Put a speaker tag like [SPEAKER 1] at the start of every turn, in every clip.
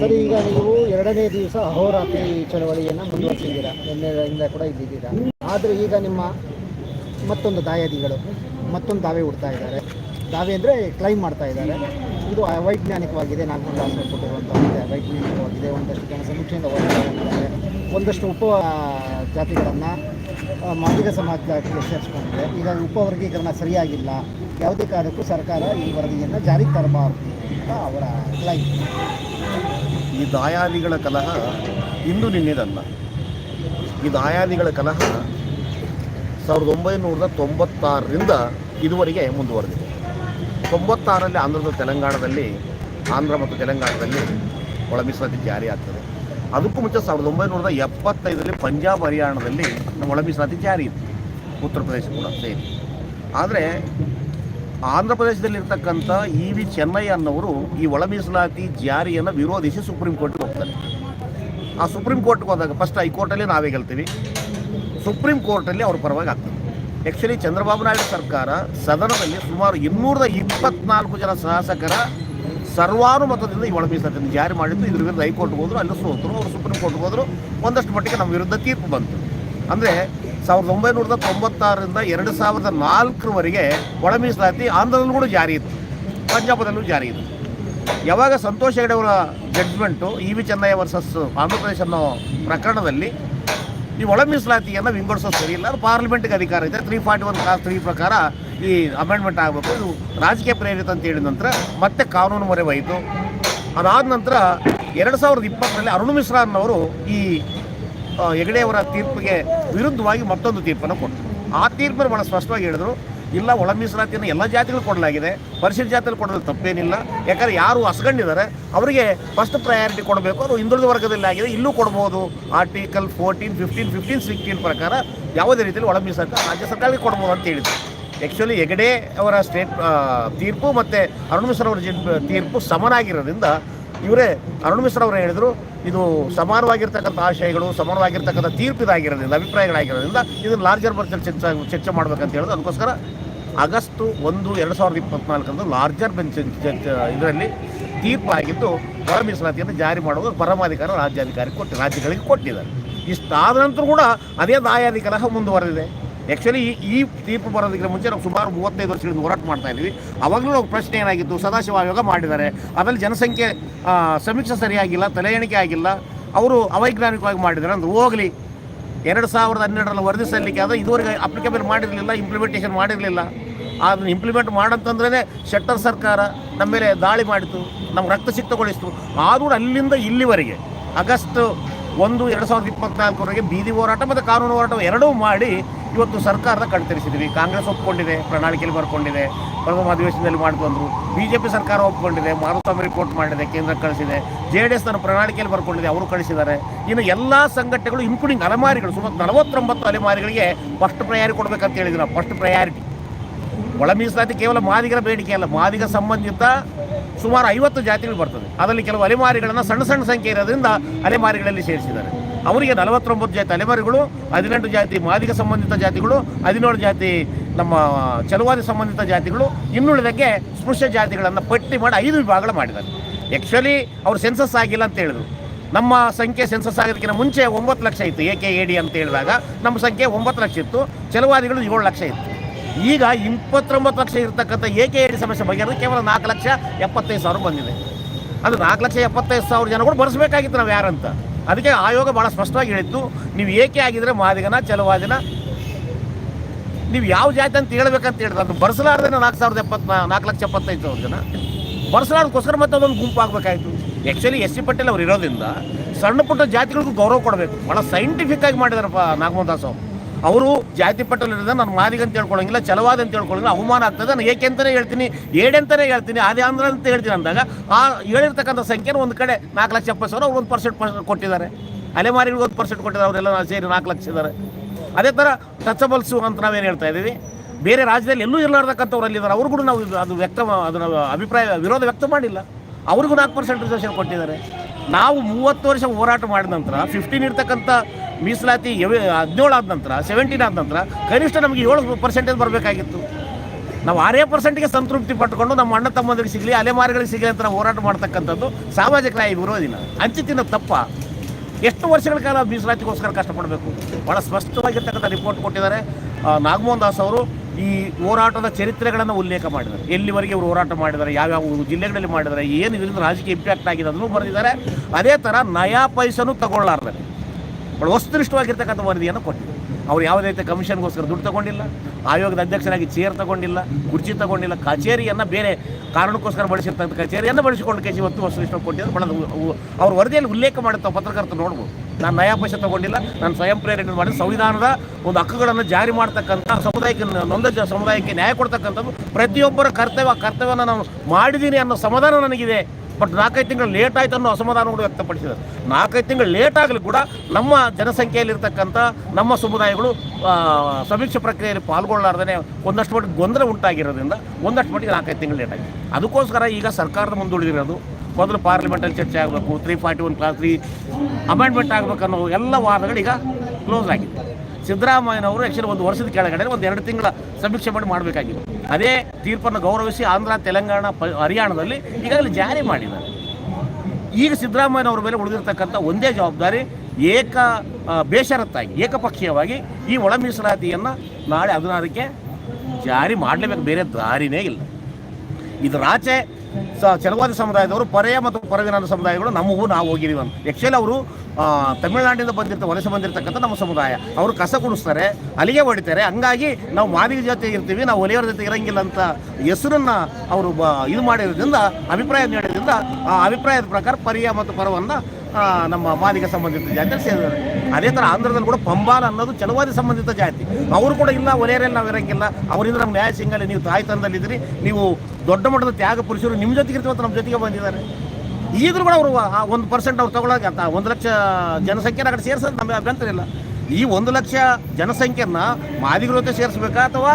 [SPEAKER 1] ಸರಿ, ಈಗ ನೀವು ಎರಡನೇ ದಿವಸ ಅಹೋರಾತ್ರಿ ಚಳವಳಿಯನ್ನು ಮುಂದುವರಿಸಿದ್ದೀರಾ? ನಿನ್ನೆಯಿಂದ ಕೂಡ ಇದ್ದಿದ್ದೀರಾ? ಆದರೆ ಈಗ ನಿಮ್ಮ ಮತ್ತೊಂದು ದಾಯಾದಿಗಳು, ಮತ್ತೊಂದು ದಾವೆ ಹುಡ್ತಾ ಇದ್ದಾರೆ. ದಾವೆ ಅಂದರೆ ಕ್ಲೈಮ್ ಮಾಡ್ತಾ ಇದ್ದಾರೆ. ಇದು ಅವೈಜ್ಞಾನಿಕವಾಗಿದೆ ನಾಲ್ಕು ದಾಸ ಕೊಟ್ಟಿರುವಂಥದ್ದು ವೈಜ್ಞಾನಿಕವಾಗಿದೆ, ಒಂದಷ್ಟು ಜನ ಸಮೀಕ್ಷೆಯಿಂದ ಒಂದಷ್ಟು ಉಪ ಜಾತಿಗಳನ್ನು ಮಾದಿಗ ಸಮಾಜಕ್ಕೆ ಸೇರಿಸ್ಕೊಂಡಿದೆ. ಈಗ ಉಪವರ್ಗೀಕರಣ ಸರಿಯಾಗಿಲ್ಲ. ಯಾವುದೇ ಕಾರಣಕ್ಕೂ ಸರ್ಕಾರ ಈ ವರದಿಯನ್ನು ಜಾರಿಗೆ ತರಬಾರದು ಅಂತ ಅವರ ಕ್ಲೈಮ್.
[SPEAKER 2] ಈ ದಾಯಾದಿಗಳ ಕಲಹ ಇಂದು ನಿನ್ನೆದಲ್ಲ. ಈ ದಾಯಾದಿಗಳ ಕಲಹ ಸಾವಿರದ ಒಂಬೈನೂರ ತೊಂಬತ್ತಾರರಿಂದ ಇದುವರೆಗೆ ಮುಂದುವರೆದಿದೆ. ತೊಂಬತ್ತಾರರಲ್ಲಿ ಆಂಧ್ರದ ತೆಲಂಗಾಣದಲ್ಲಿ, ಆಂಧ್ರ ಮತ್ತು ತೆಲಂಗಾಣದಲ್ಲಿ ಒಳ ಮೀಸಲಾತಿ ಜಾರಿ ಆಗ್ತದೆ. ಅದಕ್ಕೂ ಮುಂಚೆ ಸಾವಿರದ ಒಂಬೈನೂರ ಎಪ್ಪತ್ತೈದರಲ್ಲಿ ಪಂಜಾಬ್ ಹರಿಯಾಣದಲ್ಲಿ ನಮ್ಮ ಜಾರಿ ಇತ್ತು. ಉತ್ತರ ಪ್ರದೇಶ ಕೂಡ ಸೇರಿ. ಆದರೆ ಆಂಧ್ರ ಪ್ರದೇಶದಲ್ಲಿರ್ತಕ್ಕಂಥ ಇ ವಿ ಚೆನ್ನೈ ಅನ್ನೋರು ಈ ಒಳ ಮೀಸಲಾತಿ ಜಾರಿಯನ್ನು ವಿರೋಧಿಸಿ ಸುಪ್ರೀಂ ಕೋರ್ಟ್ಗೆ ಹೋಗ್ತಾರೆ. ಆ ಸುಪ್ರೀಂ ಕೋರ್ಟ್ಗೆ ಹೋದಾಗ ಫಸ್ಟ್ ಹೈಕೋರ್ಟಲ್ಲಿ ನಾವೇ ಗೆಲ್ತೀವಿ ಸುಪ್ರೀಂ ಕೋರ್ಟಲ್ಲಿ ಅವ್ರ ಪರವಾಗಿ ಆಗ್ತದೆ. ಆ್ಯಕ್ಚುಲಿ ಚಂದ್ರಬಾಬು ನಾಯ್ಡು ಸರ್ಕಾರ ಸದನದಲ್ಲಿ ಸುಮಾರು ಇನ್ನೂರ ಇಪ್ಪತ್ನಾಲ್ಕು ಜನ ಶಾಸಕರ ಸರ್ವಾನುಮತದಿಂದ ಈ ಒಳ ಮೀಸಲಾತಿಯನ್ನು ಜಾರಿ ಮಾಡಿದ್ದು. ಇದ್ರ ವಿರುದ್ಧ ಹೈಕೋರ್ಟ್ಗೆ ಹೋದ್ರು, ಅಲ್ಲಿ ಸೋತರು, ಅವರು ಸುಪ್ರೀಂ ಕೋರ್ಟ್ಗೆ ಹೋದರು, ಒಂದಷ್ಟು ಮಟ್ಟಿಗೆ ನಮ್ಮ ವಿರುದ್ಧ ತೀರ್ಪು ಬಂತು. ಅಂದರೆ ಸಾವಿರದ ಒಂಬೈನೂರ ತೊಂಬತ್ತಾರರಿಂದ ಎರಡು ಸಾವಿರದ ನಾಲ್ಕರವರೆಗೆ ಒಳ ಮೀಸಲಾತಿ ಆಂಧ್ರದಲ್ಲೂ ಕೂಡ ಜಾರಿ ಇತ್ತು. ಪಂಜಾಬದಲ್ಲೂ ಜಾರಿ ಇತ್ತು. ಯಾವಾಗ ಸಂತೋಷ್ ಹೆಗಡೆ ಅವರ judgment E V Chennai versus Andhra Pradesh ಅನ್ನೋ ಪ್ರಕರಣದಲ್ಲಿ ಈ ಒಳ ಮೀಸಲಾತಿಯನ್ನು ವಿಂಗಡಿಸೋದು ಸರಿ ಇಲ್ಲ. ಪಾರ್ಲಿಮೆಂಟ್ಗೆ ಅಧಿಕಾರ ಇದೆ. Three forty one clause three ಪ್ರಕಾರ ಈ ಅಮೆಂಡ್ಮೆಂಟ್ ಆಗಬೇಕು. ಇದು ರಾಜಕೀಯ ಪ್ರೇರಿತ ಅಂತ ಹೇಳಿದ ನಂತರ ಮತ್ತೆ ಕಾನೂನು ಮೊರೆ ಹೋಯಿತು ಅದಾದ ನಂತರ ಎರಡು ಸಾವಿರದ ಇಪ್ಪತ್ತರಲ್ಲಿ ಅರುಣ್ ಮಿಶ್ರಾ ಅನ್ನೋರು ಈ ಹೆಗಡೆಯವರ ತೀರ್ಪಿಗೆ ವಿರುದ್ಧವಾಗಿ ಮತ್ತೊಂದು ತೀರ್ಪನ್ನು ಕೊಟ್ಟರು ಆ ತೀರ್ಪನ್ನು ಭಾಳ ಸ್ಪಷ್ಟವಾಗಿ ಹೇಳಿದ್ರು, ಇಲ್ಲ, ಒಳ ಮೀಸಲಾತಿಯನ್ನು ಎಲ್ಲ ಜಾತಿಗಳು ಕೊಡಲಾಗಿದೆ ಪರಿಶಿಷ್ಟ ಜಾತಿಯಲ್ಲಿ ಕೊಡೋದು ತಪ್ಪೇನಿಲ್ಲ, ಯಾಕಂದರೆ ಯಾರು ಹಸ್ಕೊಂಡಿದ್ದಾರೆ ಅವರಿಗೆ ಫಸ್ಟ್ ಪ್ರಯಾರಿಟಿ ಕೊಡಬೇಕು, ಅದು ಹಿಂದುಳಿದ ವರ್ಗದಲ್ಲಿ ಆಗಿದೆ, ಇಲ್ಲೂ ಕೊಡ್ಬೋದು. Article fourteen fifteen fifteen sixteen ಪ್ರಕಾರ ಯಾವುದೇ ರೀತಿಯಲ್ಲಿ ಒಳ ಮೀಸಲಾತಿ ರಾಜ್ಯ ಸರ್ಕಾರಕ್ಕೆ ಕೊಡ್ಬೋದು ಅಂತ ಹೇಳಿದ್ರು. ಆ್ಯಕ್ಚುಲಿ ಹೆಗಡೆ ಅವರ ಸ್ಟೇಟ್ ತೀರ್ಪು ಮತ್ತು ಅರುಣ್ ಮಿಶ್ರ ಅವರ ತೀರ್ಪು ಸಮನಾಗಿರೋದ್ರಿಂದ, ಇವರೇ ಅರುಣ್ ಮಿಶ್ರ ಅವರು ಹೇಳಿದರು ಇದು ಸಮಾನವಾಗಿರ್ತಕ್ಕಂಥ ಆಶಯಗಳು, ಸಮಾನವಾಗಿರ್ತಕ್ಕಂಥ ತೀರ್ಪು ಇದಾಗಿರೋದ್ರಿಂದ ಅಭಿಪ್ರಾಯಗಳಾಗಿರೋದ್ರಿಂದ ಇದನ್ನು ಲಾರ್ಜರ್ ಬರ್ಚಲ್ಲಿ ಚರ್ಚೆ ಚರ್ಚೆ ಮಾಡ್ಬೇಕಂತ ಹೇಳೋದು. ಅದಕ್ಕೋಸ್ಕರ ಆಗಸ್ಟ್ ಒಂದು, ಎರಡು ಸಾವಿರದ ಇಪ್ಪತ್ನಾಲ್ಕರಂದು ಲಾರ್ಜರ್ ಬೆಂಚ್ ಇದರಲ್ಲಿ ತೀರ್ಪಾಗಿದ್ದು ಹೊರ ಮೀಸಲಾತಿಯನ್ನು ಜಾರಿ ಮಾಡುವುದು ಪರಮಾಧಿಕಾರ ರಾಜ್ಯಾಧಿಕಾರಿ ಕೊಟ್ಟು, ರಾಜ್ಯಗಳಿಗೆ ಕೊಟ್ಟಿದ್ದಾರೆ. ಇಷ್ಟಾದ ನಂತರ ಕೂಡ ಅದೇ ದಾಯಾದಿ ಕಲಹ ಮುಂದುವರೆದಿದೆ. ಆ್ಯಕ್ಚುಲಿ ಈ ತೀರ್ಪು ಬರೋದಕ್ಕಿಂತ ಮುಂಚೆ ನಾವು ಸುಮಾರು ಮೂವತ್ತೈದು ವರ್ಷಗಳಿಂದ ಹೋರಾಟ ಮಾಡ್ತಾ ಇದ್ದೀವಿ. ಅವಾಗಲೂ ನಾವು ಪ್ರಶ್ನೆ ಏನಾಗಿತ್ತು? ಸದಾಶಿವ ಆಯೋಗ ಮಾಡಿದ್ದಾರೆ. ಅದರಲ್ಲಿ ಜನಸಂಖ್ಯೆ ಸಮೀಕ್ಷೆ ಸರಿಯಾಗಿಲ್ಲ, ತಲೆ ಎಣಿಕೆ ಆಗಿಲ್ಲ. ಅವರು ಅವೈಜ್ಞಾನಿಕವಾಗಿ ಮಾಡಿದ್ದಾರೆ. ಅಂದ್ರೆ ಹೋಗಲಿ. ಎರಡು ಸಾವಿರದ ಹನ್ನೆರಡರಲ್ಲಿ ವರದಿ ಸಲ್ಲಿಕೆ ಆದರೆ ಇದುವರೆಗೆ ಅಪ್ಲಿಕೇಬಲ್ ಮಾಡಿರಲಿಲ್ಲ ಇಂಪ್ಲಿಮೆಂಟೇಷನ್ ಮಾಡಿರಲಿಲ್ಲ. ಅದನ್ನು ಇಂಪ್ಲಿಮೆಂಟ್ ಮಾಡಂತಂದ್ರೇ ಶೆಟ್ಟರ್ ಸರ್ಕಾರ ನಮ್ಮ ಮೇಲೆ ದಾಳಿ ಮಾಡಿತು ನಮ್ಮ ರಕ್ತ ಸಿಕ್ತಗೊಳಿಸ್ತು. ಆದರೂ ಅಲ್ಲಿಂದ ಇಲ್ಲಿವರೆಗೆ, ಆಗಸ್ಟ್ ಒಂದು, ಎರಡು ಸಾವಿರದ ಇಪ್ಪತ್ನಾಲ್ಕರವರೆಗೆ ಬೀದಿ ಹೋರಾಟ ಮತ್ತು ಕಾನೂನು ಹೋರಾಟ ಎರಡೂ ಮಾಡಿ ಇವತ್ತು ಸರ್ಕಾರದ ಕಣ್ತರಿಸಿದ್ವಿ ಕಾಂಗ್ರೆಸ್ ಒಪ್ಕೊಂಡಿದೆ, ಪ್ರಣಾಳಿಕೆಯಲ್ಲಿ ಬರ್ಕೊಂಡಿದೆ ಪ್ರಥಮ ಅಧಿವೇಶನದಲ್ಲಿ ಮಾಡಿ ಬಿ ಜೆ ಪಿ ಸರ್ಕಾರ ಒಪ್ಕೊಂಡಿದೆ ಮಾರುಸ್ವಾಮಿ ರಿಪೋರ್ಟ್ ಮಾಡಿದೆ, ಕೇಂದ್ರ ಕಳಿಸಿದೆ. ಜೆ ಡಿ ಎಸ್ ತನ್ನ ಪ್ರಣಾಳಿಕೆಯಲ್ಲಿ ಬರ್ಕೊಂಡಿದೆ, ಅವರು ಕಳಿಸಿದ್ದಾರೆ. ಇನ್ನು ಎಲ್ಲ ಸಂಘಟನೆಗಳು ಇನ್ಕ್ಲೂಡಿಂಗ್ ಅಲೆಮಾರಿಗಳು, ಸುಮಾರು ನಲವತ್ತೊಂಬತ್ತು ಅಲೆಮಾರಿಗಳಿಗೆ ಫಸ್ಟ್ ಪ್ರಯಾರಿ ಕೊಡಬೇಕಂತ ಹೇಳಿದ್ರು ಫಸ್ಟ್ ಪ್ರಯಾರಿಟಿ ಒಳ ಮೀಸಲಾತಿ ಕೇವಲ ಮಾದಿಗರ ಬೇಡಿಕೆ ಅಲ್ಲ, ಮಾದಿಗ ಸಂಬಂಧಿತ ಸುಮಾರು ಐವತ್ತು ಜಾತಿಗಳು ಬರ್ತದೆ. ಅದರಲ್ಲಿ ಕೆಲವು ಅಲೆಮಾರಿಗಳನ್ನು ಸಣ್ಣ ಸಣ್ಣ ಸಂಖ್ಯೆ ಇರೋದ್ರಿಂದ ಅಲೆಮಾರಿಗಳಲ್ಲಿ ಸೇರಿಸಿದ್ದಾರೆ. ಅವರಿಗೆ ನಲವತ್ತೊಂಬತ್ತು ಜಾತಿ ಅಲೆಮಾರಿಗಳು, ಹದಿನೆಂಟು ಜಾತಿ ಮಾದಿಗ ಸಂಬಂಧಿತ ಜಾತಿಗಳು, ಹದಿನೇಳು ಜಾತಿ ನಮ್ಮ ಚಲುವಾದಿ ಸಂಬಂಧಿತ ಜಾತಿಗಳು, ಇನ್ನುಳಿದಕ್ಕೆ ಸ್ಪೃಶ್ಯ ಜಾತಿಗಳನ್ನು ಪಟ್ಟಿ ಮಾಡಿ ಐದು ವಿಭಾಗಗಳು ಮಾಡಿದ್ದಾರೆ. ಆ್ಯಕ್ಚುಲಿ ಅವರು ಸೆನ್ಸಸ್ ಆಗಿಲ್ಲ ಅಂತ ಹೇಳಿದ್ರು. ನಮ್ಮ ಸಂಖ್ಯೆ ಸೆನ್ಸಸ್ ಆಗೋದಕ್ಕಿಂತ ಮುಂಚೆ ಒಂಬತ್ತು ಲಕ್ಷ ಇತ್ತು ಎ ಕೆ ಎ ಡಿ ಅಂತ ಹೇಳಿದಾಗ ನಮ್ಮ ಸಂಖ್ಯೆ ಒಂಬತ್ತು ಲಕ್ಷ ಇತ್ತು, ಚಲುವಾದಿಗಳು ಏಳು ಲಕ್ಷ ಇತ್ತು. ಈಗ ಇಪ್ಪತ್ತೊಂಬತ್ತು ಲಕ್ಷ ಇರತಕ್ಕಂಥ ಎ ಕೆ ಎ ಡಿ ಸಮಸ್ಯೆ ಬಗೆಹರಿದು ಕೇವಲ ನಾಲ್ಕು ಲಕ್ಷ ಎಪ್ಪತ್ತೈದು ಸಾವಿರ ಬಂದಿದೆ. ಅದು ನಾಲ್ಕು ಲಕ್ಷ ಎಪ್ಪತ್ತೈದು ಸಾವಿರ ಕೂಡ ಬರೆಸಬೇಕಾಗಿತ್ತು ನಾವು ಯಾರಂತ. ಅದಕ್ಕೆ ಆಯೋಗ ಭಾಳ ಸ್ಪಷ್ಟವಾಗಿ ಹೇಳಿತ್ತು ನೀವು ಏಕೆ ಆಗಿದ್ರೆ ಮಾದಿಗನ, ಚಲುವಾದಿನ, ನೀವು ಯಾವ ಜಾತಿ ಅಂತ ಹೇಳ್ಬೇಕಂತ ಹೇಳಿದ್ರೆ. ಅದು ಬರ್ಸಲಾರ್ದೆ ನಾಲ್ಕು ಸಾವಿರದ ಎಪ್ಪತ್ತು ನಾಲ್ಕು ಲಕ್ಷ ಎಪ್ಪತ್ತೈದು ಸಾವಿರ ಜನ. ಬರ್ಸಲಾರ್ದಕ್ಕೋಸ್ಕರ ಮತ್ತೆ ಅದೊಂದು ಗುಂಪು ಆಗಬೇಕಾಯಿತು ಆ್ಯಕ್ಚುಲಿ ಎಸ್ ಸಿ ಪಟೇಲ್ ಅವರು ಇರೋದ್ರಿಂದ ಸಣ್ಣ ಪುಟ್ಟ ಜಾತಿಗಳಿಗೂ ಗೌರವ ಕೊಡಬೇಕು. ಭಾಳ ಸೈಂಟಿಫಿಕ್ ಆಗಿ ಮಾಡಿದಾರಪ್ಪ ನಾಗಮೋಹನ್ ದಾಸ್ ಅವರು. ಅವರು ಜಾತಿ ಪಟ್ಟಲಿರೋದ ನಾನು ಮಾದಿಗ ಅಂತ ಹೇಳ್ಕೊಳಂಗಿಲ್ಲ ಚಲವಾದ ಅಂತ ಹೇಳ್ಕೊಳಂಗಿಲ್ಲ ಅವಮಾನ ಆಗ್ತದೆ. ನಾನು ಏಕೆ ಅಂತಲೇ ಹೇಳ್ತೀನಿ, ಏಡೆ ಅಂತಲೇ ಹೇಳ್ತೀನಿ ಅದೇ ಆಂಧ್ರ ಅಂತ ಹೇಳ್ತೀನಿ ಅಂದಾಗ, ಆ ಹೇಳಿರ್ತಕ್ಕಂಥ ಸಂಖ್ಯೆನ ಒಂದು ಕಡೆ ನಾಲ್ಕು ಲಕ್ಷ ಎಪ್ಪತ್ತು ಸಾವಿರ ಅವ್ರು ಒಂದು ಪರ್ಸೆಂಟ್ ಕೊಟ್ಟಿದ್ದಾರೆ. ಅಲೆಮಾರಿಗಳು ಒಂದು ಪರ್ಸೆಂಟ್ ಕೊಟ್ಟಿದ್ದಾರೆ, ಅವರೆಲ್ಲ ಸೇರಿ ನಾಲ್ಕು ಲಕ್ಷ ಇದ್ದಾರೆ. ಅದೇ ಥರ ಟಚಬಲ್ಸು ಅಂತ ನಾವೇನು ಹೇಳ್ತಾ ಇದ್ದೀವಿ? ಬೇರೆ ರಾಜ್ಯದಲ್ಲಿ ಎಲ್ಲೂ ಇರಲಾರ್ದಕ್ಕಂಥವ್ರು ಅಲ್ಲಿದ್ದಾರೆ. ಅವ್ರು ಕೂಡ ನಾವು ಅದು ವ್ಯಕ್ತ ಅದನ್ನು ಅಭಿಪ್ರಾಯ, ವಿರೋಧ ವ್ಯಕ್ತ ಮಾಡಿಲ್ಲ. ಅವ್ರಿಗೂ ನಾಲ್ಕು ಪರ್ಸೆಂಟ್ ರಿಸರ್ವೇಷನ್ ಕೊಟ್ಟಿದ್ದಾರೆ. ನಾವು ಮೂವತ್ತು ವರ್ಷ ಹೋರಾಟ ಮಾಡಿದ ನಂತರ ಫಿಫ್ಟೀನ್ ಇರ್ತಕ್ಕಂಥ ಮೀಸಲಾತಿ ಹದಿನೇಳು ಆದ ನಂತರ ಸೆವೆಂಟೀನ್ ಆದ ನಂತರ ಕನಿಷ್ಠ ನಮಗೆ ಏಳು ಪರ್ಸೆಂಟೇಜ್ ಬರಬೇಕಾಗಿತ್ತು. ನಾವು ಆರೇ ಪರ್ಸೆಂಟ್ಗೆ ಸಂತೃಪ್ತಿ ಪಟ್ಟುಕೊಂಡು ನಮ್ಮ ಅಣ್ಣ ತಮ್ಮಂದಿರಿಗೆ ಸಿಗಲಿ ಅಲೆಮಾರಿಗಳಿಗೆ ಸಿಗಲಿ ಅಂತ ಹೋರಾಟ ಮಾಡ್ತಕ್ಕಂಥದ್ದು ಸಾಮಾಜಿಕ ನ್ಯಾಯ ವಿರೋಧಿನ ಅಂಚಿತಿನ ತಪ್ಪ. ಎಷ್ಟು ವರ್ಷಗಳ ಕಾಲ ಮೀಸಲಾತಿಗೋಸ್ಕರ ಕಷ್ಟಪಡಬೇಕು? ಭಾಳ ಸ್ಪಷ್ಟವಾಗಿರ್ತಕ್ಕಂಥ ರಿಪೋರ್ಟ್ ಕೊಟ್ಟಿದ್ದಾರೆ. ನಾಗಮೋಹನ್ ದಾಸ್ ಅವರು ಈ ಹೋರಾಟದ ಚರಿತ್ರೆಗಳನ್ನು ಉಲ್ಲೇಖ ಮಾಡಿದ್ದಾರೆ. ಎಲ್ಲಿವರೆಗೆ ಅವರು ಹೋರಾಟ ಮಾಡಿದ್ದಾರೆ, ಯಾವ್ಯಾವ ಜಿಲ್ಲೆಗಳಲ್ಲಿ ಮಾಡಿದ್ದಾರೆ, ಏನು ಇದರಿಂದ ರಾಜಕೀಯ ಇಂಪ್ಯಾಕ್ಟ್ ಆಗಿದೆ ಅದನ್ನು ಬರೆದಿದ್ದಾರೆ. ಅದೇ ಥರ ನಯಾ ಪೈಸನೂ ತಗೊಳ್ಳಾರ್ತಾರೆ ಭಾಳ ವಸ್ತುನಿಷ್ಠವಾಗಿರ್ತಕ್ಕಂಥ ವರದಿಯನ್ನು ಕೊಟ್ಟಿದೆ ಅವ್ರು ಯಾವುದೇ ರೀತಿ ಕಮಿಷನ್ಗೋಸ್ಕರ ದುಡ್ಡು ತಗೊಂಡಿಲ್ಲ, ಆಯೋಗದ ಅಧ್ಯಕ್ಷರಾಗಿ ಚೇರ್ ತಗೊಂಡಿಲ್ಲ, ಕುರ್ಚಿ ತಗೊಂಡಿಲ್ಲ, ಕಚೇರಿಯನ್ನು ಬೇರೆ ಕಾರಣಕ್ಕೋಸ್ಕರ ಬಳಸಿರ್ತಕ್ಕಂಥ ಕಚೇರಿಯನ್ನು ಬಳಸಿಕೊಂಡು ಕೇಸಿ ಇವತ್ತು ವಸ್ತುನಿಷ್ಠ ಕೊಟ್ಟಿದ್ದಾರೆ ಬಹಳ ಅವ್ರ ವರದಿಯಲ್ಲಿ ಉಲ್ಲೇಖ ಮಾಡುತ್ತಾ ಪತ್ರಕರ್ತರು ನೋಡ್ಬೋದು. ನಾನು ನಯಾಪೈಸೆ ತಗೊಂಡಿಲ್ಲ, ನಾನು ಸ್ವಯಂ ಪ್ರೇರಣೆ ಮಾಡಿ ಸಂವಿಧಾನದ ಒಂದು ಹಕ್ಕುಗಳನ್ನು ಜಾರಿ ಮಾಡ್ತಕ್ಕಂಥ ಸಮುದಾಯಕ್ಕೆ, ನೊಂದ ಸಮುದಾಯಕ್ಕೆ ನ್ಯಾಯ ಕೊಡ್ತಕ್ಕಂಥದ್ದು ಪ್ರತಿಯೊಬ್ಬರ ಕರ್ತವ್ಯ, ಕರ್ತವ್ಯನ ನಾನು ಮಾಡಿದ್ದೀನಿ ಅನ್ನೋ ಸಮಾಧಾನ ನನಗಿದೆ. ಬಟ್ ನಾಲ್ಕೈದು ತಿಂಗಳು ಲೇಟ್ ಆಯ್ತು ಅನ್ನೋ ಅಸಮಾಧಾನಗಳು ವ್ಯಕ್ತಪಡಿಸಿದ್ದಾರೆ. ನಾಲ್ಕೈದು ತಿಂಗಳು ಲೇಟ್ ಆಗಲಿ ಕೂಡ ನಮ್ಮ ಜನಸಂಖ್ಯೆಯಲ್ಲಿರ್ತಕ್ಕಂಥ ನಮ್ಮ ಸಮುದಾಯಗಳು ಸಮೀಕ್ಷೆ ಪ್ರಕ್ರಿಯೆಯಲ್ಲಿ ಪಾಲ್ಗೊಳ್ಳಾರ್ದೇ ಒಂದಷ್ಟು ಮಟ್ಟಿಗೆ ಗೊಂದಲ ಉಂಟಾಗಿರೋದ್ರಿಂದ ಒಂದಷ್ಟು ಮಟ್ಟಿಗೆ ನಾಲ್ಕೈದು ತಿಂಗಳು ಲೇಟ್ ಆಗಿದೆ. ಅದಕ್ಕೋಸ್ಕರ ಈಗ ಸರ್ಕಾರದ ಮುಂದುಳಿದಿರೋದು ಮೊದಲು ಪಾರ್ಲಿಮೆಂಟಲ್ಲಿ ಚರ್ಚೆ ಆಗಬೇಕು three forty one clause three amendment ಆಗಬೇಕು ಅನ್ನೋ ಎಲ್ಲ ವಾದಗಳು ಈಗ ಕ್ಲೋಸ್ ಆಗಿದೆ. ಸಿದ್ದರಾಮಯ್ಯನವರು ಆ್ಯಕ್ಚುಲಿ ಒಂದು ವರ್ಷದ ಕೆಳಗಡೆ ಒಂದು ಎರಡು ತಿಂಗಳ ಸಮೀಕ್ಷೆ ಮಾಡಿ ಮಾಡಬೇಕಾಗಿತ್ತು ಅದೇ ತೀರ್ಪನ್ನು ಗೌರವಿಸಿ ಆಂಧ್ರ, ತೆಲಂಗಾಣ ಹರಿಯಾಣದಲ್ಲಿ ಈಗಾಗಲೇ ಜಾರಿ ಮಾಡಿದ್ದಾರೆ. ಈಗ ಸಿದ್ದರಾಮಯ್ಯನವರ ಮೇಲೆ ಉಳಿದಿರ್ತಕ್ಕಂಥ ಒಂದೇ ಜವಾಬ್ದಾರಿ ಏಕ ಬೇಷರತ್ತಾಗಿ, ಏಕಪಕ್ಷೀಯವಾಗಿ ಈ ಒಳ ಮೀಸಲಾತಿಯನ್ನು ನಾಳೆ ಹದಿನಾರಕ್ಕೆ ಜಾರಿ ಮಾಡಲೇಬೇಕು. ಬೇರೆ ದಾರಿನೇ ಇಲ್ಲ. ಇದರಾಚೆ ಚಲವಾದಿ ಸಮುದಾಯದವರು, ಪರೆಯ ಮತ್ತು ಪರವಿನ ಸಮುದಾಯಗಳು ನಮಗೂ ನಾವು ಹೋಗಿದ್ದೀವಿ ಅಂತ. ಆ್ಯಕ್ಚುಲಿ ಅವರು ತಮಿಳುನಾಡಿನಿಂದ ಬಂದಿರ್ತ, ವಲಸೆ ಬಂದಿರತಕ್ಕಂಥ ನಮ್ಮ ಸಮುದಾಯ. ಅವರು ಕಸ ಕುಡಿಸ್ತಾರೆ ಅಲ್ಲಿಗೆ ಹೊಡಿತಾರೆ. ಹಂಗಾಗಿ ನಾವು ಮಾವಿನ ಜೊತೆ ಇರ್ತೀವಿ, ನಾವು ಒಲೆಯವರ ಜೊತೆ ಇರಂಗಿಲ್ಲ ಅಂತ ಹೆಸರನ್ನು ಅವರು ಇದು ಮಾಡಿರೋದ್ರಿಂದ, ಅಭಿಪ್ರಾಯ ನೀಡೋದ್ರಿಂದ ಆ ಅಭಿಪ್ರಾಯದ ಪ್ರಕಾರ ಪರ್ಯ ಮತ್ತು ಪರವನ್ನು ನಮ್ಮ ಮಾದಿಗ ಸಂಬಂಧಿತ ಜಾತಿ ಸೇರಿದ್ದಾರೆ ಅದೇ ಥರ ಆಂಧ್ರದಲ್ಲಿ ಕೂಡ ಪಂಬಾಲ ಅನ್ನೋದು ಚಲವಾದಿ ಸಂಬಂಧಿತ ಜಾತಿ. ಅವರು ಕೂಡ ಇಲ್ಲ, ಒಲೆಯರಲ್ಲಿ ನಾವು ಇರೋಂಗಿಲ್ಲ. ಅವರಿಂದ ನಮ್ಮ ನ್ಯಾಯ ಸಿಂಗಲ್ಲಿ ನೀವು ತಾಯ್ತನದಲ್ಲಿದ್ದೀರಿ ನೀವು ದೊಡ್ಡ ಮಟ್ಟದ ತ್ಯಾಗ ಪುರುಷರು ನಿಮ್ಮ ಜೊತೆಗೆ ಅಂತ ನಮ್ಮ ಜೊತೆಗೆ ಬಂದಿದ್ದಾರೆ. ಈಗಲೂ ಕೂಡ ಅವರು ಆ ಒಂದು ಪರ್ಸೆಂಟ್ ಅವ್ರು ತಗೊಳ್ಳೋಕೆ ಅಂತ, ಒಂದು ಲಕ್ಷ ಜನಸಂಖ್ಯೆನ ಆ ಕಡೆ ಸೇರಿಸೋದು ನಮಗೆ ಅಭ್ಯಂತರ ಇಲ್ಲ. ಈ ಒಂದು ಲಕ್ಷ ಜನಸಂಖ್ಯೆನ ಜೊತೆ ಸೇರಿಸ್ಬೇಕಾ ಅಥವಾ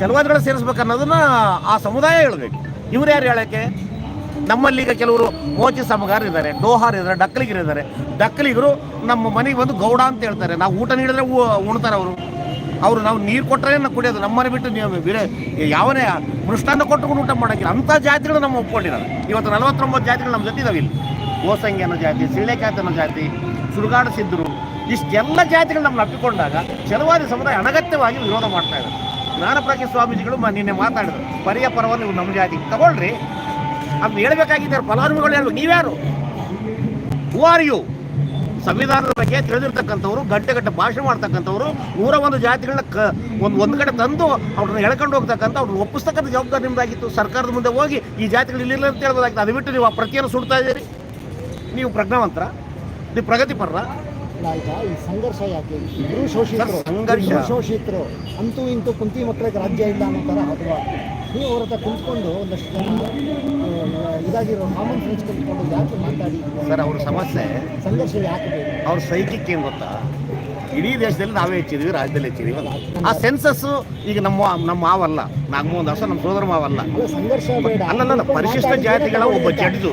[SPEAKER 2] ಚಲುವಾದಿಗಳ ಸೇರಿಸ್ಬೇಕು ಅನ್ನೋದನ್ನ ಆ ಸಮುದಾಯ ಹೇಳಬೇಕು. ಇವ್ರು ಯಾರು ಹೇಳೋಕ್ಕೆ? ನಮ್ಮಲ್ಲಿ ಈಗ ಕೆಲವರು ಮೋಚಿ ಸಮಗಾರ ಇದ್ದಾರೆ, ಡೋಹಾರ್ ಇದ್ದಾರೆ ಡಕ್ಕಲಿಗರು ನಮ್ಮ ಮನೆಗೆ ಬಂದು ಗೌಡ ಅಂತ ಹೇಳ್ತಾರೆ. ನಾವು ಊಟ ನೀಡಿದ್ರೆ ಉಣ್ತಾರೆ ಅವರು. ಅವರು ನಾವು ನೀರು ಕೊಟ್ಟರೆ ನಾವು ಕುಡಿಯೋದು? ನಮ್ಮನೆ ಬಿಟ್ಟು ನೀವು ಬೇರೆ ಯಾವನೇ ಮೃಷ್ಟಾನ್ನ ಕೊಟ್ಟುಕೊಂಡು ಊಟ ಮಾಡೋಕ್ಕಿಲ್ಲ. ಅಂಥ ಜಾತಿಗಳು ನಮ್ಮ ಒಪ್ಕೊಂಡಿರೋದು. ಇವತ್ತು ನಲವತ್ತೊಂಬತ್ತು ಜಾತಿಗಳು ನಮ್ಮ ಜೊತೆ ಇದಾವೆ ಇಲ್ಲಿ. ಓಸಂಗಿ ಅನ್ನೋ ಜಾತಿ ಸಿಳ್ಳೆಕ್ಯಾತ್ ಅನ್ನೋ ಜಾತಿ ಸುಡುಗಾಡು ಸಿದ್ದರು ಇಷ್ಟೆಲ್ಲ ಜಾತಿಗಳು ನಮ್ಮನ್ನು ಅಪ್ಪಿಕೊಂಡಾಗ ಚಲವಾದಿ ಸಮುದಾಯ ಅನಗತ್ಯವಾಗಿ ವಿರೋಧ ಮಾಡ್ತಾ ಇದ್ದಾರೆ. ಜ್ಞಾನಪ್ರಜ್ಞೆ ಸ್ವಾಮೀಜಿಗಳು ನಿನ್ನೆ ಮಾತಾಡಿದ್ರು ಪರಿಯ ಪರವನ್ನು ನಮ್ಮ ಜಾತಿ. ತಗೊಳ್ರಿ. ಅದನ್ನ ಹೇಳ್ಬೇಕಾಗಿದ್ದಾರೆ. ಫಲಾನುಭವಿಗಳು ಹೇಳ್ಬೇಕು ನೀವ್ಯಾರು? ಹೂ ಆರ್ ಯು ಸಂವಿಧಾನದ ಬಗ್ಗೆ ತಿಳಿದಿರ್ತಕ್ಕಂಥವ್ರು ಗಂಟೆ ಗಂಟೆ ಭಾಷಣ ಮಾಡ್ತಕ್ಕಂಥವ್ರು ನೂರ ಒಂದು ಜಾತಿಗಳನ್ನ ಕ ಒಂದು ಒಂದು ಕಡೆ ತಂದು ಅವ್ರನ್ನ ಎಳ್ಕೊಂಡು ಹೋಗ್ತಕ್ಕಂಥ ಅವ್ರನ್ನ ಒಪ್ಪಿಸ್ತಕ್ಕಂಥ ಜವಾಬ್ದಾರಿ ನಿಮ್ದಾಗಿತ್ತು. ಸರ್ಕಾರದ ಮುಂದೆ ಹೋಗಿ ಈ ಜಾತಿಗಳು ಇಲ್ಲಿಲ್ಲ ಅಂತ ಹೇಳ್ಬೋದಾಗಿತ್ತು ಅದು ಬಿಟ್ಟು ನೀವು ಆ ಪ್ರತಿಯನ್ನು ಸುಡ್ತಾ ಇದ್ದೀರಿ? ನೀವು ಪ್ರಜ್ಞಾವಂತರ? ನೀವು ಪ್ರಗತಿಪರರ
[SPEAKER 1] ಅಲ್ಲ, ಈ ಸಂಘರ್ಷ ಯಾಕೆ? ಇಬ್ರು ಶೋಷಿತರು
[SPEAKER 2] ಸಂಘರ್ಷ.
[SPEAKER 1] ಶೋಷಿತರು ಅಂತೂ ಇಂತೂ ಕುಂತಿ ಮಕ್ಕಳಿಗೆ ರಾಜ್ಯ ಇಲ್ಲ ಅನ್ನೋ ಥರ ಅಥವಾ ನೀವು ಅವ್ರ ಹತ್ರ ಕುಂತ್ಕೊಂಡು ಒಂದಷ್ಟು ಇದಾಗಿರೋ ಕಾಮನ್ ಫ್ರೆಂಡ್ಸ್ ಕುಂತ್ಕೊಂಡು ಯಾಕೆ ಮಾತಾಡಿ
[SPEAKER 2] ಸರ್ ಅವ್ರ ಸಮಸ್ಯೆ
[SPEAKER 1] ಸಂಘರ್ಷ ಯಾಕೆ ಬೇಕು?
[SPEAKER 2] ಅವ್ರ ಸೈಕಿಕ್ ಏನು ಗೊತ್ತಾ? ಇಡೀ ದೇಶದಲ್ಲಿ ನಾವೇ ಹೆಚ್ಚಿದೀವಿ ರಾಜ್ಯದಲ್ಲಿ ಹೆಚ್ಚಿದೀವಿ ಆ ಸೆನ್ಸಸ್ ಈಗ ನಮ್ಮ ನಮ್ಮ ಮಾವಲ್ಲ ನಾಗಮೋಹನ್ ದಾಸ ನಮ್ಮ ಸೋದರ ಮಾವಲ್ಲ. ಅಲ್ಲಲ್ಲ ಪರಿಶಿಷ್ಟ ಜಾತಿಗಳ ಒಬ್ಬ ಜಡ್ಜು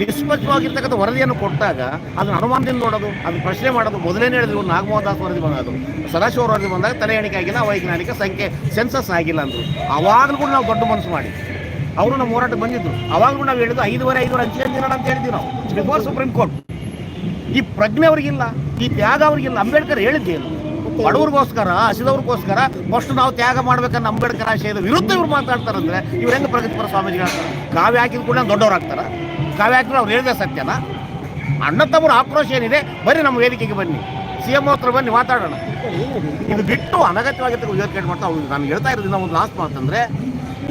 [SPEAKER 2] ನಿಷ್ಪಕ್ಷವಾಗಿರ್ತಕ್ಕಂಥ ವರದಿಯನ್ನು ಕೊಟ್ಟಾಗ ಅದನ್ನ ಅನುಮಾನದಿಂದ ನೋಡೋದು ಅದನ್ನ ಪ್ರಶ್ನೆ ಮಾಡೋದು ಮೊದಲೇ ಹೇಳಿದ್ರು ನಾಗಮೋಹನ್ ದಾಸ್ ವರದಿ ಬಂದದು ಸದಾಶಿವ ವರದಿ ಬಂದಾಗ ತಲೆ ಎಣಿಕೆ ಆಗಿಲ್ಲ ವೈಜ್ಞಾನಿಕ ಸಂಖ್ಯೆ ಸೆನ್ಸಸ್ ಆಗಿಲ್ಲ ಅಂದರು. ಅವಾಗಲೂ ಕೂಡ ನಾವು ದೊಡ್ಡ ಮನಸ್ಸು ಮಾಡಿ. ಅವರು ನಮ್ಮ ಹೋರಾಟ ಬಂದಿದ್ರು. ಅವಾಗಲೂ ನಾವು ಹೇಳಿದ್ದು ಐದುವರೆ ಐದುವರೆ ಹಂಚಿಕೆ ದಿನ ಅಂತ ಹೇಳಿದ್ವಿ ನಾವು. ಬಿಫೋರ್ ಸುಪ್ರೀಂ ಕೋರ್ಟ್ ಈ ಪ್ರಜ್ಞೆ ಅವ್ರಿಗಿಲ್ಲ. ಈ ತ್ಯಾಗ ಅವ್ರಿಗಿಲ್ಲ ಅಂಬೇಡ್ಕರ್ ಹೇಳಿದ್ದೇನು ಬಡವ್ರಿಗೋಸ್ಕರ, ಹಸಿದವ್ರಿಗೋಸ್ಕರ ಫಸ್ಟ್ ನಾವು ತ್ಯಾಗ ಮಾಡ್ಬೇಕನ್ನ ಅಂಬೇಡ್ಕರ್ ಆಶಯದ ವಿರುದ್ಧ ಇವ್ರು ಮಾತಾಡ್ತಾರಂದ್ರೆ ಇವ್ರು ಹೆಂಗೆ ಪ್ರಗತಿಪರ ಸ್ವಾಮೀಜಿಗಳು ಕಾವ್ಯ ಹಾಕಿದ ಕೂಡ ದೊಡ್ಡವ್ರು ಆಗ್ತಾರ. ಕಾವ್ಯ ಹಾಕಿದ್ರೆ ಅವ್ರು ಹೇಳಿದೆ ಸತ್ಯನ. ಅಣ್ಣ ತಮ್ಮ ಆಕ್ರೋಶ ಏನಿದೆ? ಬರ್ರಿ ನಮ್ಮ ವೇದಿಕೆಗೆ ಬನ್ನಿ. ಸಿ ಎಂ ಹತ್ರ ಬನ್ನಿ, ಮಾತಾಡೋಣ. ಇದು ಬಿಟ್ಟು ಅನಗತ್ಯವಾಗಿ ಯೋಚನೆ ಮಾಡ್ತಾ ನಾನು ಹೇಳ್ತಾ ಇರೋದಿಲ್ಲ ಒಂದು ಲಾಸ್ಟ್ ಮಾತಂದ್ರೆ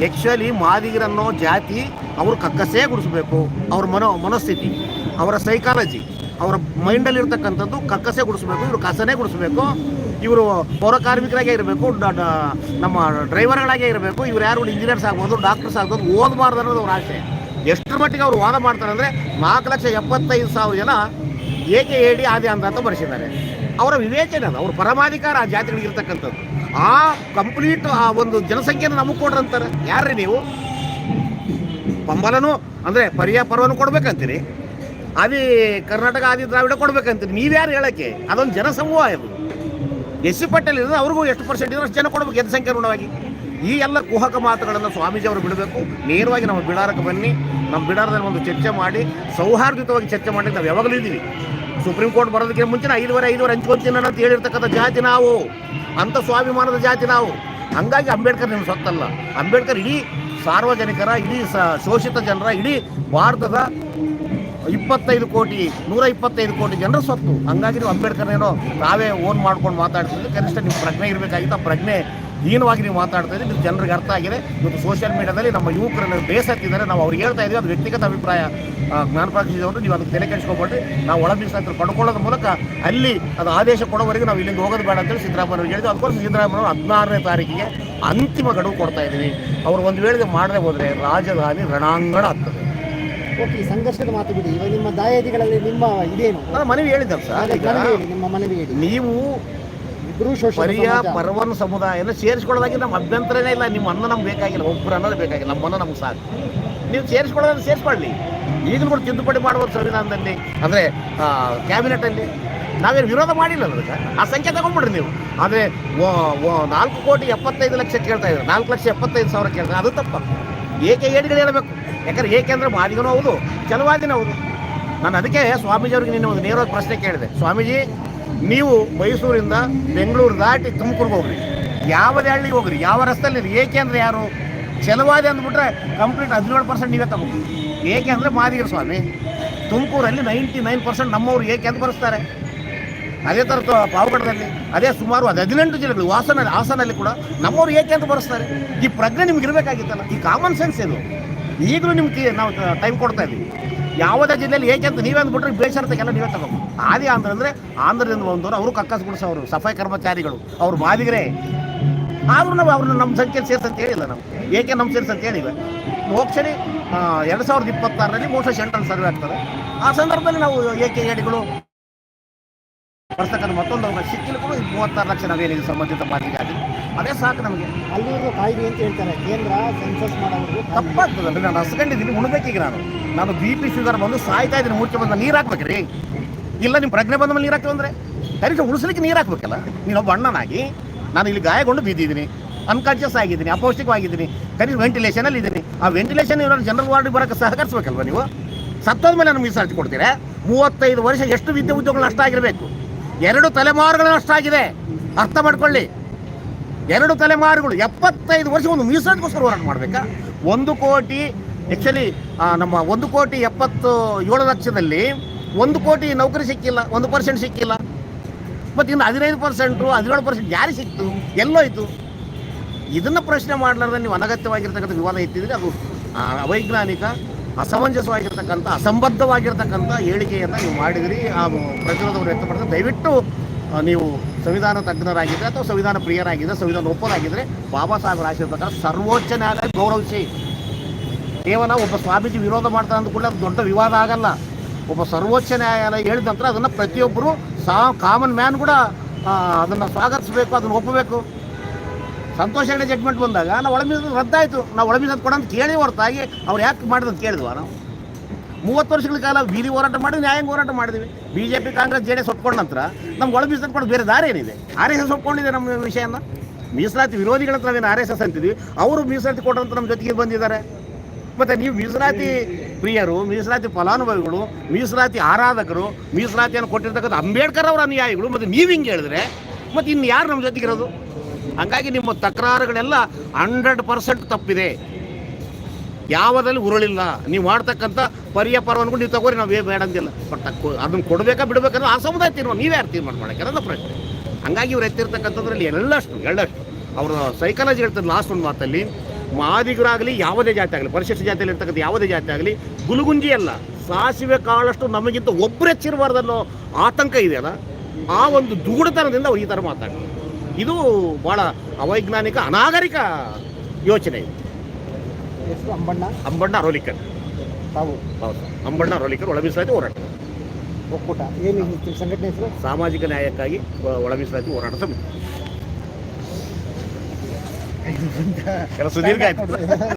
[SPEAKER 2] ಆ್ಯಕ್ಚುಲಿ ಮಾದಿಗರನ್ನೋ ಜಾತಿ ಅವರು ಕಕ್ಕಸೇ ಗುಡಿಸ್ಬೇಕು. ಅವ್ರ ಮನೋ ಮನಸ್ಥಿತಿ, ಅವರ ಸೈಕಾಲಜಿ ಅವರ ಮೈಂಡಲ್ಲಿ ಇರ್ತಕ್ಕಂಥದ್ದು ಕಕ್ಕಸೆ ಗುಡಿಸ್ಬೇಕು, ಇವರು ಕಸನೇ ಗುಡಿಸ್ಬೇಕು, ಇವರು ಪೌರ ಕಾರ್ಮಿಕರಾಗೇ ಇರಬೇಕು ನಮ್ಮ ಡ್ರೈವರ್ಗಳಾಗೇ ಇರಬೇಕು, ಇವ್ರು ಯಾರು ಇಂಜಿನಿಯರ್ಸ್ ಆಗ್ಬೋದು, ಡಾಕ್ಟರ್ಸ್ ಆಗ್ಬೋದು, ಓದಬಾರ್ದು ಅನ್ನೋದು ಅವ್ರ ಆಸೆ. ಎಷ್ಟರ ಮಟ್ಟಿಗೆ ಅವರು ವಾದ ಮಾಡ್ತಾರೆ ಅಂದರೆ ನಾಲ್ಕು ಲಕ್ಷ ಎಪ್ಪತ್ತೈದು ಸಾವಿರ ಜನ ಏಕೆ ಹೇಳಿ ಆದಿ ಅಂತ ಅಂತ ಬರೆಸಿದ್ದಾರೆ. ಅವರ ವಿವೇಚನೆ ಅದು, ಅವ್ರ ಪರಮಾಧಿಕಾರ ಆ ಜಾತಿಗಳಿಗೆ ಇರ್ತಕ್ಕಂಥದ್ದು. ಆ ಕಂಪ್ಲೀಟ್ ಆ ಒಂದು ಜನಸಂಖ್ಯೆನ ನಮಗೆ ಕೊಡ್ರಿ ಅಂತಾರೆ. ಯಾರ್ರಿ ನೀವು? ಪಂಬಲನು, ಅಂದರೆ ಪರ್ಯಾಯ ಪರ್ವನು ಕೊಡ್ಬೇಕಂತೀರಿ. ಆದಿ ಕರ್ನಾಟಕ ಆದಿ ದ್ರಾವಿಡ ಕೊಡ್ಬೇಕಂತೀರಿ ನೀವ್ಯಾರು ಹೇಳಕ್ಕೆ? ಅದೊಂದು ಜನಸಮೂಹ ಇದು. ಎಸ್ ಸಿ ಪಟೇಲ್ ಇರೋದು ಅವ್ರಿಗೂ ಎಷ್ಟು ಪರ್ಸೆಂಟ್ ಇದ್ರೆ ಅಷ್ಟು ಜನ ಕೊಡ್ಬೇಕು ಜನಸಂಖ್ಯೆ ಋಣವಾಗಿ. ಈ ಎಲ್ಲ ಕುಹಕ ಮಾತುಗಳನ್ನು ಸ್ವಾಮೀಜಿ ಅವರು ಬಿಡಬೇಕು. ನೇರವಾಗಿ ನಮ್ಮ ಬಿಡಾರಕ್ಕೆ ಬನ್ನಿ, ನಮ್ಮ ಬಿಡಾರದಲ್ಲಿ ಒಂದು ಚರ್ಚೆ ಮಾಡಿ, ಸೌಹಾರ್ದಯುತವಾಗಿ ಚರ್ಚೆ ಮಾಡಿ ನಾವು ಯಾವಾಗಲೂ ಇದ್ದೀವಿ. ಸುಪ್ರೀಂ ಕೋರ್ಟ್ ಬರೋದಕ್ಕಿಂತ ಮುಂಚೆ ಐದುವರೆ ಐದುವರೆ ಹಂಚ್ಕೊತೀನಿ ಅಂತ ಹೇಳಿರ್ತಕ್ಕಂಥ ಜಾತಿ ನಾವು. ಅಂಥ ಸ್ವಾಭಿಮಾನದ ಜಾತಿ ನಾವು. ಹಂಗಾಗಿ ಅಂಬೇಡ್ಕರ್ ನಿಮ್ಮ ಸೊತ್ತಲ್ಲ. ಅಂಬೇಡ್ಕರ್ ಇಡೀ ಸಾರ್ವಜನಿಕರ, ಇಡೀ ಶೋಷಿತ ಜನರ, ಇಡೀ ಭಾರತದ ಇಪ್ಪತ್ತೈದು ಕೋಟಿ, ನೂರ ಇಪ್ಪತ್ತೈದು ಕೋಟಿ ಜನರ ಸ್ವತ್ತು. ಹಂಗಾಗಿ ನೀವು ಅಂಬೇಡ್ಕರ್ ಏನೋ ನಾವೇ ಓನ್ ಮಾಡ್ಕೊಂಡು ಮಾತಾಡ್ತಿದ್ರೆ ಕನಿಷ್ಠ ನೀವು ಪ್ರಜ್ಞೆ ಇರಬೇಕಾಗಿತ್ತು. ಆ ಪ್ರಜ್ಞೆ ಹೀನವಾಗಿ ನೀವು ಮಾತಾಡ್ತಾ ಇದ್ದೀವಿ ನೀವು ಜನರಿಗೆ ಅರ್ಥ ಆಗಿದೆ. ಇವತ್ತು ಸೋಷಿಯಲ್ ಮೀಡಿಯಾದಲ್ಲಿ ನಮ್ಮ ಯುವಕರನ್ನು ಬೇಸತ್ತಿದ್ದಾರೆ. ನಾವು ಅವ್ರಿಗೆ ಹೇಳ್ತಾ ಇದ್ದೀವಿ, ಅದು ವ್ಯಕ್ತಿಗತ ಅಭಿಪ್ರಾಯ. ಜ್ಞಾನ ನೀವು ಅದಕ್ಕೆ ತಲೆ ಕೆಡಿಸ್ಕೊಬೇಡ್ರಿ. ನಾವು ಒಳ ಮೀಸಲಾತಿ ಪಡ್ಕೊಳ್ಳೋದ್ರ ಮೂಲಕ ಅಲ್ಲಿ ಅದು ಆದೇಶ ಕೊಡೋವರೆಗೆ ನಾವು ಇಲ್ಲಿಂದ ಹೋಗೋದು ಬೇಡ ಅಂತೇಳಿ ಸಿದ್ದರಾಮಯ್ಯ ಹೇಳಿದ್ರು. ಅದಕ್ಕೋಸ್ಕರ ಸಿದ್ದರಾಮಯ್ಯ ಹದಿನಾರನೇ ತಾರೀಕಿಗೆ ಅಂತಿಮ ಗಡುವು ಕೊಡ್ತಾ ಇದ್ದೀವಿ. ಅವರು ಒಂದು ವೇಳೆಗೆ ಮಾಡದೆ ಹೋದರೆ ರಾಜಧಾನಿ ರಣಾಂಗಣ ಆಗ್ತದೆ.
[SPEAKER 1] ಓಕೆ ಸಂಘರ್ಷದ ಮಾತು ಬಿಡಿ. ಇವಾಗ ನಿಮ್ಮ ದಾಯಾದಿಗಳಲ್ಲಿ ನಿಮ್ಮ ಇದೇನು?
[SPEAKER 2] ನಾನು ಮನವಿ ಹೇಳಿದ್ದಾರೆ ಸರ್.
[SPEAKER 1] ಅದೇ
[SPEAKER 2] ಈಗ
[SPEAKER 1] ಮನವಿ ಹೇಳಿ, ನಿಮ್ಮ ಮನವಿ ಹೇಳಿ.
[SPEAKER 2] ನೀವು
[SPEAKER 1] ಇಬ್ರು ಸೋಷಿಯಲ್
[SPEAKER 2] ಪರಿಯ
[SPEAKER 1] ಸಮಾಜ.
[SPEAKER 2] ಪರವನ್ ಸಮುದಾಯನ ಸೇರಿಸ್ಕೊಳ್ಳೋದಾಗಿ ನಮ್ಮ ಅಭ್ಯಂತರನೇ ಇಲ್ಲ. ನಿಮ್ಮ ಅನ್ನ ನಮ್ಗೆ ಬೇಕಾಗಿಲ್ಲ ಒಬ್ಬರು ಅನ್ನೋದು ಬೇಕಾಗಿಲ್ಲ. ನಮ್ಮ ಅನ್ನ ನಮ್ಗೆ ಸಾಕು. ನೀವು ಸೇರಿಸ್ಕೊಳ್ಳೋದ್ರೆ ಸೇರಿಸ್ಕೊಳ್ಳಿ. ಈಗಲೂ ಕೂಡ ತಿದ್ದುಪಡಿ ಮಾಡುವ ಸಂವಿಧಾನದಲ್ಲಿ. ಅಂದರೆ ಕ್ಯಾಬಿನೆಟಲ್ಲಿ. ನಾವೇನು ವಿರೋಧ ಮಾಡಿಲ್ಲ ಅದಕ್ಕೆ. ಆ ಸಂಖ್ಯೆ ತಗೊಂಡ್ಬಿಡ್ರಿ ನೀವು. ಆದರೆ ನಾಲ್ಕು ಕೋಟಿ ಎಪ್ಪತ್ತೈದು ಲಕ್ಷ ಕೇಳ್ತಾ ಇದ್ದಾರೆ. ನಾಲ್ಕು ಲಕ್ಷ ಎಪ್ಪತ್ತೈದು ಸಾವಿರ ಕೇಳ್ತಾರೆ ಅದು ತಪ್ಪ. ಏಕೆ ಏಡುಗಳು ಹೇಳಬೇಕು? ಯಾಕಂದ್ರೆ ಏಕೆಂದ್ರೆ ಮಾದಿಗನೂ ಹೌದು ಕೆಲವಾದಿನೂ ಹೌದು. ನಾನು ಅದಕ್ಕೆ ಸ್ವಾಮೀಜಿ ಅವ್ರಿಗೆ ನಿನ್ನೆ ಒಂದು ನೇರ ಪ್ರಶ್ನೆ ಕೇಳಿದೆ. ಸ್ವಾಮೀಜಿ, ನೀವು ಮೈಸೂರಿಂದ ಬೆಂಗಳೂರು ದಾಟಿ ತುಮಕೂರಿಗೆ ಹೋಗ್ರಿ. ಯಾವುದೇ ಹಳ್ಳಿಗೆ ಹೋಗ್ರಿ? ಯಾವ ರಸ್ತೆಯಲ್ಲಿ ಏಕೆ ಅಂದರೆ ಯಾರು? ಚೆಲುವಾದಿ ಅಂದ್ಬಿಟ್ರೆ ಕಂಪ್ಲೀಟ್ ಹದಿನೇಳು ಪರ್ಸೆಂಟ್ ನೀವೇ ತಗೊಂಡು ಏಕೆ ಅಂದರೆ ಮಾದಿಗರು ಸ್ವಾಮಿ, ತುಮಕೂರಲ್ಲಿ ನೈಂಟಿ ನೈನ್ ಪರ್ಸೆಂಟ್ ನಮ್ಮವ್ರು ಏಕೆ ಅಂತ ಬರೆಸ್ತಾರೆ. ಅದೇ ಥರ ಪಾವಗಡದಲ್ಲಿ, ಅದೇ ಸುಮಾರು ಅದು ಹದಿನೆಂಟು ಜಿಲ್ಲೆಗಳು, ಹಾಸನ ಹಾಸನಲ್ಲಿ ಕೂಡ ನಮ್ಮವ್ರು ಏಕೆ ಅಂತ ಬರೆಸ್ತಾರೆ. ಈ ಪ್ರಜ್ಞೆ ನಿಮ್ಗೆ ಇರಬೇಕಾಗಿತ್ತಲ್ಲ? ಈ ಕಾಮನ್ ಸೆನ್ಸ್ ಇದು. ಈಗಲೂ ನಿಮ್ಗೆ ನಾವು ಟೈಮ್ ಕೊಡ್ತಾ ಇದ್ದೀವಿ. ಯಾವುದೇ ಜಿಲ್ಲೆಯಲ್ಲಿ ಏಕೆ ಅಂತ ನೀವೇ ಅಂದ್ಬಿಟ್ರೆ ಬೇಷರತೆಗೆಲ್ಲ ನೀವೇ ತಗೊಂಡು ಆದಿ ಆಂಧ್ರ ಅಂದರೆ ಆಂಧ್ರದಿಂದ ಬಂದವರು ಅವರು ಕಕ್ಕಸ್ ಗುಡಿಸೋರು, ಸಫಾಯಿ ಕರ್ಮಚಾರಿಗಳು, ಅವ್ರು ಮಾದಿಗರೇ. ಆದರೂ ನಾವು ಅವ್ರನ್ನ ನಮ್ಮ ಸಂಖ್ಯೆ ಅಂತ ಹೇಳಿಲ್ಲ ನಾವು. ಏಕೆ ನಮ್ಮ ಸೇರಿಸಂತ ಹೇಳಿವೆ ಮೋಕ್ಷಣಿ ಎರಡು ಸಾವಿರದ ಇಪ್ಪತ್ತಾರರಲ್ಲಿ ಮೋಕ್ಷ ಸೆಂಟ್ರಲ್ ಸರ್ವೆ ಆಗ್ತದೆ. ಆ ಸಂದರ್ಭದಲ್ಲಿ ನಾವು ಏಕೆ ಏಡಿಗಳು ಬರ್ತಕ್ಕಂಥ ಮತ್ತೊಂದು ಅವಕಾಶ ಸಿಕ್ಕಿಲ್ಲ ಕೂಡ ಮೂವತ್ತಾರು ಲಕ್ಷ ನಾವೇನಿದೆ ಸಂಬಂಧಿತ ಆಗಿ ಅದೇ ಸಾಕು ನಮಗೆ.
[SPEAKER 1] ಅಲ್ಲಿವರೆಗೂ ಕಾಯ್ದೆ ಅಂತ ಹೇಳ್ತಾರೆ. ಕೇಂದ್ರ ಸೆನ್ಸಸ್ ಮಾಡೋವರೆಗೂ
[SPEAKER 2] ತಪ್ಪಾಗ್ತದಲ್ಲ ನಾನು ಹಸ್ಕೊಂಡಿದ್ದೀನಿ ಉಣಬೇಕೀಗ ನಾನು. ನಾನು ಬಿ ಪಿ ಶುಗರ್ ಬಂದು ಸಾಯ್ತಾ ಇದ್ದೀನಿ ಮೂರ್ಛೆ ಬಂದ ನೀರು ಹಾಕ್ಬೇಕ್ರಿ. ಇಲ್ಲ ನಿಮ್ಮ ಪ್ರಜ್ಞೆ ಬಂದ ಮೇಲೆ ನೀರು ಹಾಕ್ತೀವಿ ಅಂದರೆ? ಕನಿಷ್ಠ ಉಳಿಸ್ಲಿಕ್ಕೆ ನೀರು ಹಾಕ್ಬೇಕಲ್ಲ? ನೀನೊಬ್ಬ ಅಣ್ಣನಾಗಿ ನಾನು ಇಲ್ಲಿ ಗಾಯಗೊಂಡು ಬಿದ್ದಿದ್ದೀನಿ ಅನ್ಕಾನ್ಷಿಯಸ್ ಆಗಿದ್ದೀನಿ ಅಪೌಷ್ಟಿಕವಾಗಿದ್ದೀನಿ. ಕನಿಷ್ಠ ವೆಂಟಿಲೇಷನಲ್ಲಿ ಇದ್ದೀನಿ. ಆ ವೆಂಟಿಲೇಷನ್ ಇರೋರು ಜನರಲ್ ವಾರ್ಡಿಗೆ ಬರೋಕ್ಕೆ ಸಹಕರಿಸ್ಬೇಕಲ್ವ ನೀವು? ಸತ್ತೋದ ಮೇಲೆ ನಾನು ಮೀಸಲಾತಿ ಕೊಡ್ತೀರಾ? ಮೂವತ್ತೈದು ವರ್ಷ ಎಷ್ಟು ವಿದ್ಯೆ ಉದ್ಯೋಗಗಳು ನಷ್ಟ ಆಗಿರಬೇಕು? ಎರಡು ತಲೆಮಾರುಗಳು ಅಷ್ಟಾಗಿದೆ ಅರ್ಥ ಮಾಡ್ಕೊಳ್ಳಿ. ಎರಡು ತಲೆಮಾರುಗಳು ಎಪ್ಪತ್ತೈದು ವರ್ಷ ಒಂದು ಮೀಸಲಾತಿಗೋಸ್ಕರ ಹೋರಾಟ ಮಾಡಬೇಕಾ? ಒಂದು ಕೋಟಿ ಆ್ಯಕ್ಚುಲಿ ನಮ್ಮ ಒಂದು ಕೋಟಿ ಎಪ್ಪತ್ತು ಏಳು ಲಕ್ಷದಲ್ಲಿ ಒಂದು ಕೋಟಿ ನೌಕರಿ ಸಿಕ್ಕಿಲ್ಲ, ಒಂದು ಪರ್ಸೆಂಟ್ ಸಿಕ್ಕಿಲ್ಲ. ಮತ್ತು ಇನ್ನು ಹದಿನೈದು ಪರ್ಸೆಂಟು ಹದಿನೇಳು ಪರ್ಸೆಂಟ್ ಯಾರಿಗೆ ಸಿಕ್ತು? ಎಲ್ಲೋಯ್ತು ಇದನ್ನು ಪ್ರಶ್ನೆ ಮಾಡಲಾರ್ದೆ ನೀವು ಅನಗತ್ಯವಾಗಿರ್ತಕ್ಕಂಥ ವಿವಾದ ಇತ್ತಿದ್ರೆ ಅದು ಅವೈಜ್ಞಾನಿಕ ಅಸಮಂಜಸವಾಗಿರ್ತಕ್ಕಂಥ, ಅಸಂಬದ್ಧವಾಗಿರ್ತಕ್ಕಂಥ ಹೇಳಿಕೆಯನ್ನು ನೀವು ಮಾಡಿದಿರಿ. ಆ ಪ್ರತಿರೋಧವನ್ನು ವ್ಯಕ್ತಪಡಿಸಿದ್ರೆ. ದಯವಿಟ್ಟು ನೀವು ಸಂವಿಧಾನ ತಜ್ಞರಾಗಿದ್ದರೆ ಅಥವಾ ಸಂವಿಧಾನ ಪ್ರಿಯರಾಗಿದ್ದರೆ ಸಂವಿಧಾನ ಒಪ್ಪದಾಗಿದ್ದರೆ ಬಾಬಾ ಸಾಹೇಬ್ ರಾಶಿದ ಪ್ರಕಾರ ಸರ್ವೋಚ್ಚ ನ್ಯಾಯಾಲಯ ಗೌರವಿಸಿ. ಕೇವಲ ಒಬ್ಬ ಸ್ವಾಮೀಜಿ ವಿರೋಧ ಮಾಡ್ತಾರೆ ಅಂದ ಕೂಡ ಅದು ದೊಡ್ಡ ವಿವಾದ ಆಗಲ್ಲ. ಒಬ್ಬ ಸರ್ವೋಚ್ಚ ನ್ಯಾಯಾಲಯ ಹೇಳಿದ ನಂತರ ಅದನ್ನು ಪ್ರತಿಯೊಬ್ಬರು ಸಾ ಕಾಮನ್ ಮ್ಯಾನ್ ಕೂಡ ಅದನ್ನು ಸ್ವಾಗತಿಸಬೇಕು, ಅದನ್ನು ಒಪ್ಪಬೇಕು. ಸಂತೋಷ ಹೆಗಡೆ ಜಡ್ಮೆಂಟ್ ಬಂದಾಗ ನಾವು ಒಳಮೀಸದ ರದ್ದಾಯಿತು. ನಾವು ಒಳಮೀಸ್ ಮೀಸಲು ಕೊಡಂತ ಕೇಳಿ ಹೊರತಾಗಿ ಅವ್ರು ಯಾಕೆ ಮಾಡಿದಂತ ಕೇಳಿದ್ವ ನಾವು. ಮೂವತ್ತು ವರ್ಷಗಳ ಕಾಲ ಬೀದಿ ಹೋರಾಟ ಮಾಡಿ ನ್ಯಾಯಾಂಗ ಹೋರಾಟ ಮಾಡಿದ್ವಿ. B J P Congress, J D S ಒಪ್ಕೊಂಡ ನಂತರ ನಮ್ಗೆ ಒಳ ಮೀಸಲು ಕೊಡೋದು ಬೇರೆ ದಾರಿ ಏನಿದೆ? ಆರ್ ಎಸ್ ಎಸ್ ಒಪ್ಕೊಂಡಿದೆ ನಮ್ಮ ವಿಷಯನ? ಮೀಸಲಾತಿ ವಿರೋಧಿಗಳ ಹತ್ರ ನಾವೇನು ಆರ್ ಎಸ್ ಎಸ್ ಅಂತಿದ್ವಿ? ಅವರು ಮೀಸಲಾತಿ ಕೊಡೋಂತ ನಮ್ಮ ಜೊತೆಗೆ ಬಂದಿದ್ದಾರೆ. ಮತ್ತು ನೀವು ಮೀಸಲಾತಿ ಪ್ರಿಯರು, ಮೀಸಲಾತಿ ಫಲಾನುಭವಿಗಳು, ಮೀಸಲಾತಿ ಆರಾಧಕರು, ಮೀಸಲಾತಿಯನ್ನು ಕೊಟ್ಟಿರ್ತಕ್ಕಂಥ ಅಂಬೇಡ್ಕರ್ ಅವರ ಅನುಯಾಯಿಗಳು, ಮತ್ತು ನೀವು ಹಿಂಗೆ ಹೇಳಿದ್ರೆ, ಮತ್ತು ಇನ್ನು ಯಾರು ನಮ್ಮ ಜೊತೆಗಿರೋದು? ಹಂಗಾಗಿ ನಿಮ್ಮ ತಕರಾರುಗಳೆಲ್ಲ ಹಂಡ್ರೆಡ್ ಪರ್ಸೆಂಟ್ ತಪ್ಪಿದೆ. ಯಾವುದಲ್ಲಿ ಉರುಳಿಲ್ಲ. ನೀವು ಮಾಡ್ತಕ್ಕಂಥ ಪರಿಯ ಪರವನ್ನು ನೀವು ತಗೋರಿ, ನಾವು ಬೇಡ ಬೇಡಂದಿಲ್ಲ ಬಟ್ ಅದನ್ನ ಕೊಡಬೇಕಾ ಬಿಡಬೇಕಂದ್ರೆ ಆ ಸಮುದಾಯ ತೀರ್ಮಾನ ನೀವೇ ಯಾರು ತೀರ್ಮಾನ ಮಾಡೋಕ್ಕೆ? ಅನ್ನೋದು ಪ್ರಶ್ನೆ. ಹಂಗಾಗಿ ಇವ್ರು ಎತ್ತಿರ್ತಕ್ಕಂಥದ್ರಲ್ಲಿ ಎಲ್ಲಷ್ಟು ಎಳ್ಳಷ್ಟು ಅವರ ಸೈಕಾಲಜಿ ಹೇಳ್ತಾರೆ ಲಾಸ್ಟ್ ಒಂದು ಮಾತಲ್ಲಿ, ಮಾದಿಗರಾಗಲಿ ಯಾವುದೇ ಜಾತಿ ಆಗಲಿ, ಪರಿಶಿಷ್ಟ ಜಾತಿಯಲ್ಲಿ ಇರ್ತಕ್ಕಂಥ ಯಾವುದೇ ಜಾತಿ ಆಗಲಿ, ಗುಲುಗುಂಜಿ ಅಲ್ಲ, ಸಾಸಿವೆ ಕಾಳಷ್ಟು ನಮಗಿಂತ ಒಬ್ಬರು ಹೆಚ್ಚಿರಬಾರ್ದನ್ನೋ ಆತಂಕ ಇದೆಯಲ್ಲ, ಆ ಒಂದು ದುಗುಡತನದಿಂದ ಅವ್ರು ಈ ಥರ ಮಾತಾಡ್ತಾರೆ. ಇದು ಭಾಳ ಅವೈಜ್ಞಾನಿಕ ಅನಾಗರಿಕ ಯೋಚನೆ ಇದು.
[SPEAKER 1] ಅಂಬಣ್ಣ.
[SPEAKER 2] ಅಂಬಣ್ಣ ರೋಲಿಕರ್.
[SPEAKER 1] ತಾವು.
[SPEAKER 2] ಹೌದು ಅಂಬಣ್ಣ ರೋಲಿಕರ್ ಒಳಮೀಸಲಾತಿ ಹೋರಾಟ.
[SPEAKER 1] ಒಕ್ಕೂಟ. ಏನು ಸಂಘಟನೆ ಹೆಸರು?
[SPEAKER 2] ಸಾಮಾಜಿಕ ನ್ಯಾಯಕ್ಕಾಗಿ ಒಳಮೀಸಲಾತಿ ಒಳ ಮೀಸಲಾತಿ ಹೋರಾಟ ಸಮಿತಿ ಕೆಲಸ ಸುದೀರ್ಘ ಆಯ್ತು.